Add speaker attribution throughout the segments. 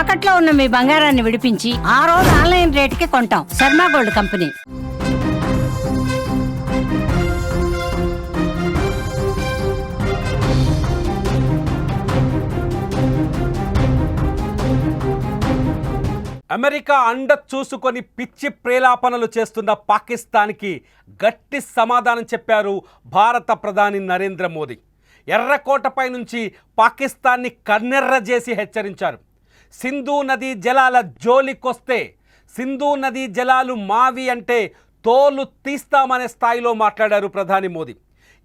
Speaker 1: తాకట్లో ఉన్న మీ బంగారాన్ని విడిపించి ఆ రోజు ఆన్లైన్ రేటుకి కొంటాం. Sharma gold company.
Speaker 2: అమెరికా అండ చూసుకొని పిచ్చి ప్రేలాపనలు చేస్తున్న పాకిస్తాన్కి గట్టి సమాధానం చెప్పారు భారత ప్రధాని నరేంద్ర మోదీ. ఎర్రకోటపై నుంచి పాకిస్తాన్ని కన్నెర్ర చేసి హెచ్చరించారు. సింధు నదీ జలాల జోలికొస్తే సింధు నదీ జలాలు మావి అంటే తోలు తీస్తామనే స్థాయిలో మాట్లాడారు ప్రధాని మోదీ.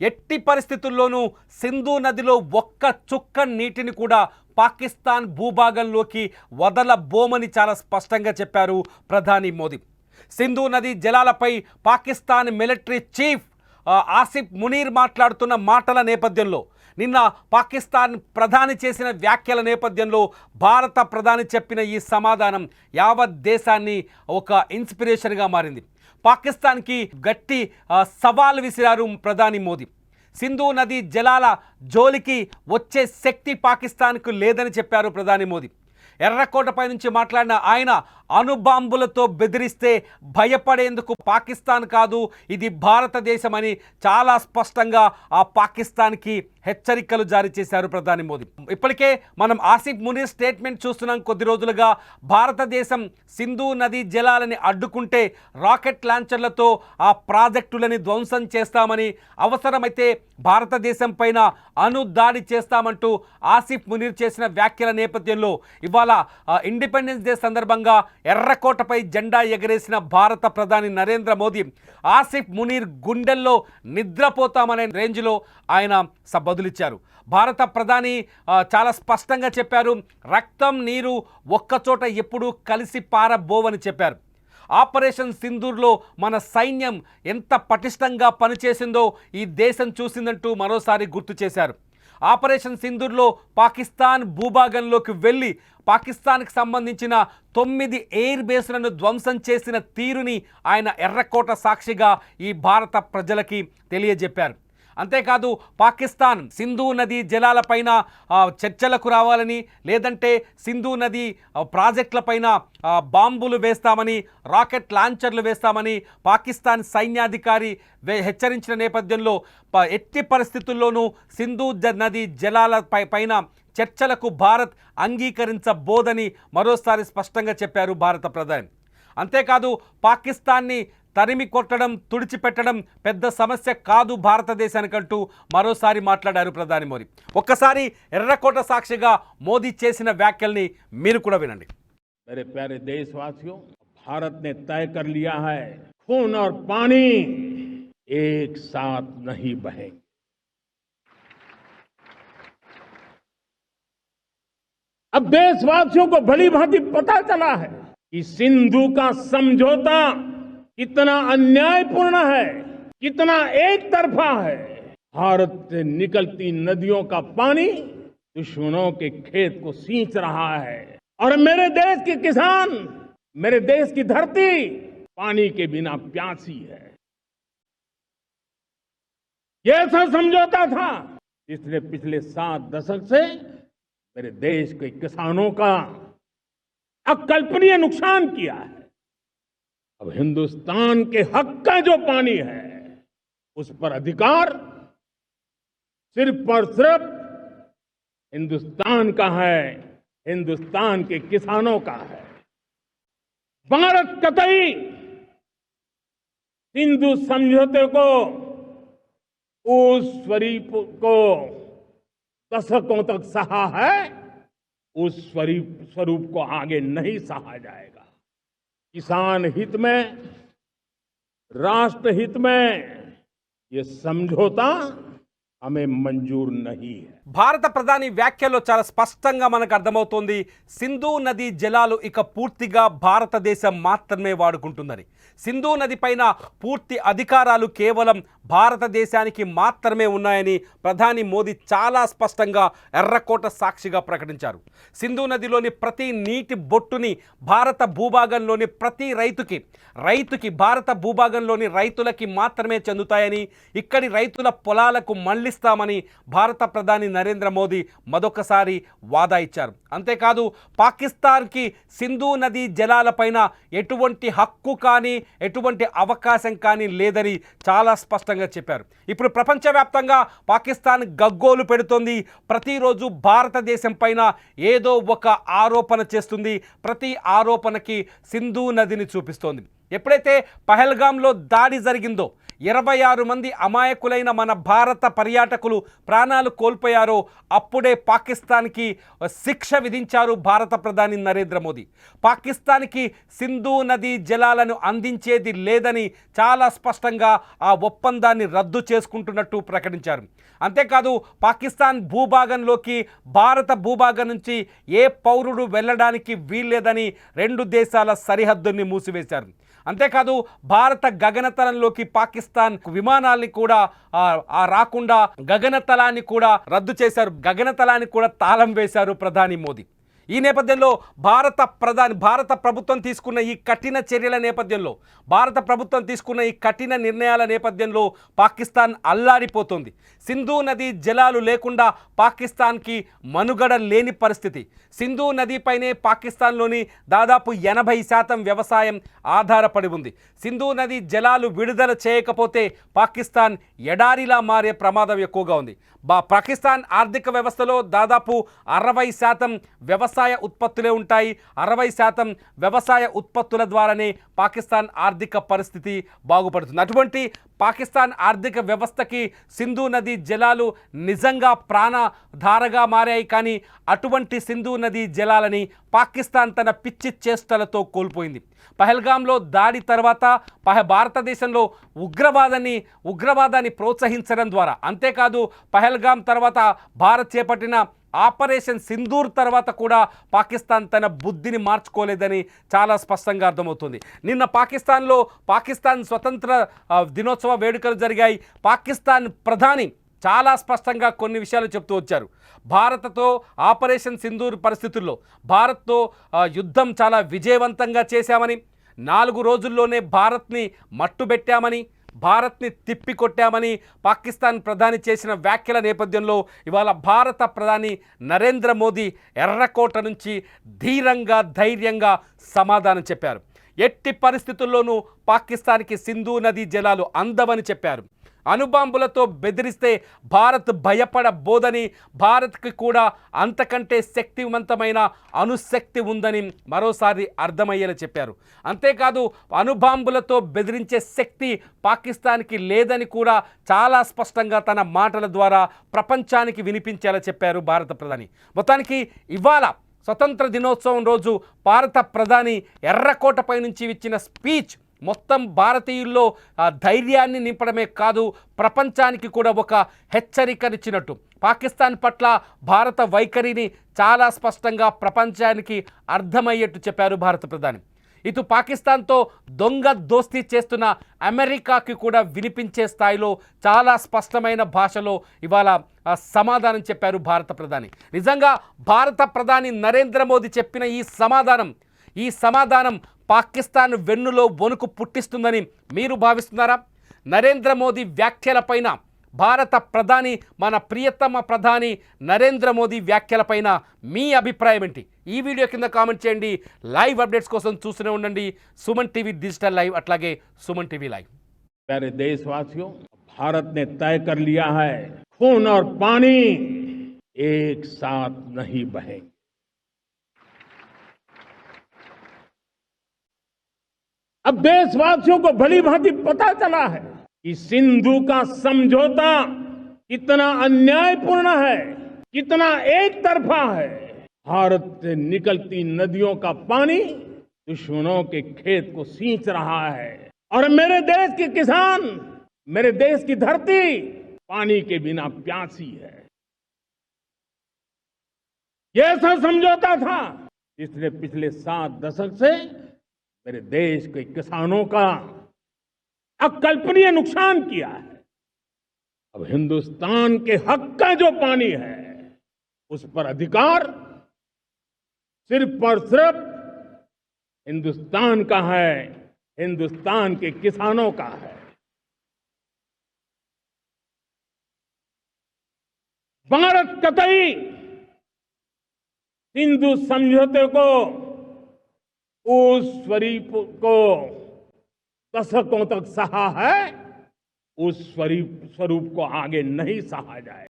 Speaker 2: ఎట్టి పరిస్థితుల్లోనూ సింధు నదిలో ఒక్క చుక్క నీటిని కూడా పాకిస్తాన్ భూభాగంలోకి వదలబోమని చాలా స్పష్టంగా చెప్పారు ప్రధాని మోదీ. సింధు నది జలాలపై పాకిస్తాన్ మిలిటరీ చీఫ్ ఆసిఫ్ మునీర్ మాట్లాడుతున్న మాటల నేపథ్యంలో నిన్న పాకిస్తాన్ ప్రధాని చేసిన వ్యాఖ్యల నేపథ్యంలో భారత ప్రధాని చెప్పిన ఈ సమాధానం యావత్ దేశాన్ని ఒక ఇన్స్పిరేషన్గా మారింది. పాకిస్తాన్కి గట్టి సవాల్ విసిరారు ప్రధాని మోదీ. సింధు నది జలాల జోలికి వచ్చే శక్తి పాకిస్తాన్కు లేదని చెప్పారు ప్రధాని మోదీ. ఎర్రకోటపై నుంచి మాట్లాడిన ఆయన అణుబాంబులతో బెదిరిస్తే భయపడేందుకు పాకిస్తాన్ కాదు ఇది భారతదేశమని చాలా స్పష్టంగా ఆ పాకిస్తాన్కి హెచ్చరికలు జారీ చేశారు ప్రధాని మోదీ. ఇప్పటికే మనం ఆసిఫ్ మునీర్ స్టేట్మెంట్ చూస్తున్నాం కొద్ది రోజులుగా. భారతదేశం సింధు నది జలాలని అడ్డుకుంటే రాకెట్ లాంచర్లతో ఆ ప్రాజెక్టులని ధ్వంసం చేస్తామని అవసరమైతే భారతదేశం పైన అనుదాడి చేస్తామంటూ ఆసిఫ్ మునీర్ చేసిన వ్యాఖ్యల నేపథ్యంలో ఇవాళ ఇండిపెండెన్స్ డే సందర్భంగా ఎర్రకోటపై జెండా ఎగరేసిన భారత ప్రధాని నరేంద్ర మోదీ ఆసిఫ్ మునీర్ గుండెల్లో నిద్రపోతామనే రేంజ్లో ఆయన సబ్బ బదులిచ్చారు. భారత ప్రధాని చాలా స్పష్టంగా చెప్పారు రక్తం నీరు ఒక్కచోట ఎప్పుడూ కలిసి పారబోవని చెప్పారు. ఆపరేషన్ సింధూర్లో మన సైన్యం ఎంత పటిష్టంగా పనిచేసిందో ఈ దేశం చూసిందంటూ మరోసారి గుర్తు చేశారు. ఆపరేషన్ సింధూర్లో పాకిస్తాన్ భూభాగంలోకి వెళ్ళి పాకిస్తాన్కి సంబంధించిన తొమ్మిది ఎయిర్ బేస్లను ధ్వంసం చేసిన తీరుని ఆయన ఎర్రకోట సాక్షిగా ఈ భారత ప్రజలకి తెలియజెప్పారు. అంతేకాదు పాకిస్తాన్ సింధు నది జలాలపైన చర్చలకు రావాలని లేదంటే సింధు నది ప్రాజెక్టులపైన బాంబులు వేస్తామని రాకెట్ లాంచర్లు వేస్తామని పాకిస్తాన్ సైన్యాధికారి వే- హెచ్చరించిన నేపథ్యంలో ప- ఎట్టి పరిస్థితుల్లోనూ సింధు జ- నది జలాల పై పైన చర్చలకు భారత్ అంగీకరించబోదని మరోసారి స్పష్టంగా చెప్పారు భారత ప్రధాని. అంతేకాదు పాకిస్తాన్ని తరిమి కొట్టడం తుడిచిపెట్టడం పెద్ద సమస్య కాదు భారతదేశానికంటూ మరోసారి మాట్లాడారు ప్రధాని మోదీ ఒక్కసారి ఎర్రకోట సాక్షిగా మోదీ చేసిన వ్యాఖ్యల్ని మీరు కూడా వినండి
Speaker 3: मेरे प्यारे देशवासियों भारत ने तय कर लिया है खून और पानी एक साथ नहीं बहेंगे अब देशवासियों को भली भांति पता चला है कि सिंधु का समझौता कितना अन्यायपूर्ण है, कितना एक तरफा है। भारत से निकलती नदियों का पानी दुश्मनों के खेत को सींच रहा है। और मेरे देश के किसान, मेरे देश की धरती पानी के बिना प्यासी है। यह ऐसा समझौता था जिसने पिछले सात दशक से मेरे देश के किसानों का अकल्पनीय नुकसान किया है। अब हिंदुस्तान के हक का जो पानी है, उस पर अधिकार सिर्फ़ और सिर्फ़ हिंदुस्तान का है, हिंदुस्तान के किसानों का है। भारत कतई सिंधु समझौते को, उस स्वरूप को दशकों तक सहा है, उस स्वरूप स्वरूप को आगे नहीं सहा जाएगा। किसान हित में राष्ट्र हित में ये समझौता ఆమె మంజూర్
Speaker 2: భారత ప్రధాని వ్యాఖ్యలో చాలా స్పష్టంగా మనకు అర్థమవుతోంది సింధు నది జలాలు ఇక పూర్తిగా భారతదేశం మాత్రమే వాడుకుంటుందని. సింధు నది పైన పూర్తి అధికారాలు కేవలం భారతదేశానికి మాత్రమే ఉన్నాయని ప్రధాని మోదీ చాలా స్పష్టంగా ఎర్రకోట సాక్షిగా ప్రకటించారు. సింధు నదిలోని ప్రతి నీటి బొట్టుని భారత భూభాగంలోని ప్రతి రైతుకి రైతుకి భారత భూభాగంలోని రైతులకి మాత్రమే చెందుతాయని ఇక్కడి రైతుల పొలాలకు మళ్ళీ ఖండిస్తామని భారత ప్రధాని నరేంద్ర మోదీ మరొకసారి వాదా ఇచ్చారు. అంతేకాదు పాకిస్తాన్కి సింధు నది జలాలపైన ఎటువంటి హక్కు కానీ ఎటువంటి అవకాశం కానీ లేదని చాలా స్పష్టంగా చెప్పారు. ఇప్పుడు ప్రపంచవ్యాప్తంగా పాకిస్తాన్ గగ్గోలు పెడుతోంది. ప్రతిరోజు భారతదేశం పైన ఏదో ఒక ఆరోపణ చేస్తుంది. ప్రతి ఆరోపణకి సింధు నదిని చూపిస్తోంది. ఎప్పుడైతే పహల్గాంలో దాడి జరిగిందో ఇరవై ఆరు మంది అమాయకులైన మన భారత పర్యాటకులు ప్రాణాలు కోల్పోయారో అప్పుడే పాకిస్తాన్కి శిక్ష విధించారు భారత ప్రధాని నరేంద్ర మోదీ. పాకిస్తాన్కి సింధు నది జలాలను అందించేది లేదని చాలా స్పష్టంగా ఆ ఒప్పందాన్ని రద్దు చేసుకుంటున్నట్టు ప్రకటించారు. అంతేకాదు పాకిస్తాన్ భూభాగంలోకి భారత భూభాగం నుంచి ఏ పౌరుడు వెళ్ళడానికి వీల్లేదని రెండు దేశాల సరిహద్దుని మూసివేశారు. అంతేకాదు భారత గగనతలంలోకి పాకిస్తాన్ విమానాల్ని కూడా ఆ, రాకుండా గగనతలాన్ని కూడా రద్దు చేశారు. గగనతలాన్ని కూడా తాళం వేశారు ప్రధాని మోదీ. ఈ నేపథ్యంలో భారత ప్రధాని భారత ప్రభుత్వం తీసుకున్న ఈ కఠిన చర్యల నేపథ్యంలో భారత ప్రభుత్వం తీసుకున్న ఈ కఠిన నిర్ణయాల నేపథ్యంలో పాకిస్తాన్ అల్లాడిపోతుంది. సింధు నది జలాలు లేకుండా పాకిస్తాన్కి మనుగడ లేని పరిస్థితి. సింధు నదిపైనే పాకిస్తాన్లోని దాదాపు ఎనభై శాతం వ్యవసాయం ఆధారపడి ఉంది. సింధు నది జలాలు విడుదల చేయకపోతే పాకిస్తాన్ ఎడారిలా మారే ప్రమాదం ఎక్కువగా ఉంది. పాకిస్తాన్ ఆర్థిక వ్యవస్థలో దాదాపు అరవై శాతం వ్యవసాయ ఉత్పత్తులే ఉంటాయి. అరవై శాతం వ్యవసాయ ఉత్పత్తుల ద్వారానే పాకిస్తాన్ ఆర్థిక పరిస్థితి బాగుపడుతుంది. అటువంటి పాకిస్తాన్ ఆర్థిక వ్యవస్థకి సింధు నది జలాలు నిజంగా ప్రాణధారగా మారాయి. కానీ అటువంటి సింధు నది జలాలని పాకిస్తాన్ తన పిచ్చి చేష్టలతో కోల్పోయింది. పహల్గాంలో దాడి తర్వాత పహ భారతదేశంలో ఉగ్రవాదాన్ని ఉగ్రవాదాన్ని ప్రోత్సహించడం ద్వారా. అంతేకాదు పహల్గాం తర్వాత భారత్ చేపట్టిన ఆపరేషన్ సింధూర్ తర్వాత కూడా పాకిస్తాన్ తన బుద్ధిని మార్చుకోలేదని చాలా స్పష్టంగా అర్థమవుతుంది. నిన్న పాకిస్తాన్లో పాకిస్తాన్ స్వతంత్ర దినోత్సవ వేడుకలు జరిగాయి. పాకిస్తాన్ ప్రధాని చాలా స్పష్టంగా కొన్ని విషయాలు చెప్తూ వచ్చారు. భారత్తో ఆపరేషన్ సింధూర్ పరిస్థితుల్లో భారత్తో యుద్ధం చాలా విజయవంతంగా చేశామని నాలుగు రోజుల్లోనే భారత్ని మట్టుబెట్టామని భారత్ని తిప్పికొట్టామని పాకిస్తాన్ ప్రధాని చేసిన వ్యాఖ్యల నేపథ్యంలో ఇవాళ భారత ప్రధాని నరేంద్ర మోదీ ఎర్రకోట నుంచి ధీరంగా ధైర్యంగా సమాధానం చెప్పారు. ఎట్టి పరిస్థితుల్లోనూ పాకిస్తాన్కి సింధు నదీ జలాలు అందవని చెప్పారు. అణుబాంబులతో బెదిరిస్తే భారత్ భయపడబోదని భారత్కి కూడా అంతకంటే శక్తివంతమైన అణుశక్తి ఉందని మరోసారి అర్థమయ్యేలా చెప్పారు. అంతేకాదు అణుబాంబులతో బెదిరించే శక్తి పాకిస్తాన్కి లేదని కూడా చాలా స్పష్టంగా తన మాటల ద్వారా ప్రపంచానికి వినిపించేలా చెప్పారు భారత ప్రధాని. మొత్తానికి ఇవాళ స్వతంత్ర దినోత్సవం రోజు భారత ప్రధాని ఎర్రకోటపై నుంచి ఇచ్చిన స్పీచ్ మొత్తం భారతీయుల్లో ధైర్యాన్ని నింపడమే కాదు ప్రపంచానికి కూడా ఒక హెచ్చరికనిచ్చినట్టు. పాకిస్తాన్ పట్ల భారత వైఖరిని చాలా స్పష్టంగా ప్రపంచానికి అర్థమయ్యేట్టు చెప్పారు భారత ప్రధాని. ఇటు పాకిస్తాన్తో దొంగ దోస్తీ చేస్తున్న అమెరికాకి కూడా వినిపించే స్థాయిలో చాలా స్పష్టమైన భాషలో ఇవాళ సమాధానం చెప్పారు భారత ప్రధాని. నిజంగా భారత ప్రధాని నరేంద్ర మోదీ చెప్పిన ఈ సమాధానం ఈ సమాధానం పాకిస్తాన్ వెన్నులో వణుకు పుట్టిస్తుందని మీరు భావిస్తున్నారా నరేంద్ర మోదీ వ్యాఖ్యలపైన భారత ప్రధాని మన ప్రియతమ ప్రధాని నరేంద్ర మోదీ వ్యాఖ్యలపైన మీ అభిప్రాయం ఏంటి ఈ వీడియో కింద కామెంట్ చేయండి లైవ్ అప్డేట్స్ కోసం చూస్తూనే ఉండండి సుమన్ టీవీ డిజిటల్ లైవ్ అట్లాగే సుమన్ టీవీ లైవ్
Speaker 3: प्यारे देशवासियों भारत ने तय कर लिया है खून और पानी एक साथ नहीं बहेंगे अब देशवासियों को भली भांति पता चला है कि सिंधु का समझौता कितना अन्यायपूर्ण है, कितना एक तरफा है। भारत से निकलती नदियों का पानी दुश्मनों के खेत को सींच रहा है। और मेरे देश के किसान, मेरे देश की धरती पानी के बिना प्यासी है। ऐसा समझौता था जिसने पिछले सात दशक से मेरे देश के किसानों का अकल्पनीय नुकसान किया है। अब हिंदुस्तान के हक का जो पानी है, उस पर अधिकार सिर्फ़ और सिर्फ़ हिंदुस्तान का है, हिंदुस्तान के किसानों का है। भारत कतई सिंधु समझौते को उस स्वरूप को दशकों तक सहा है, उस स्वरूप स्वरूप को आगे नहीं सहा जाए।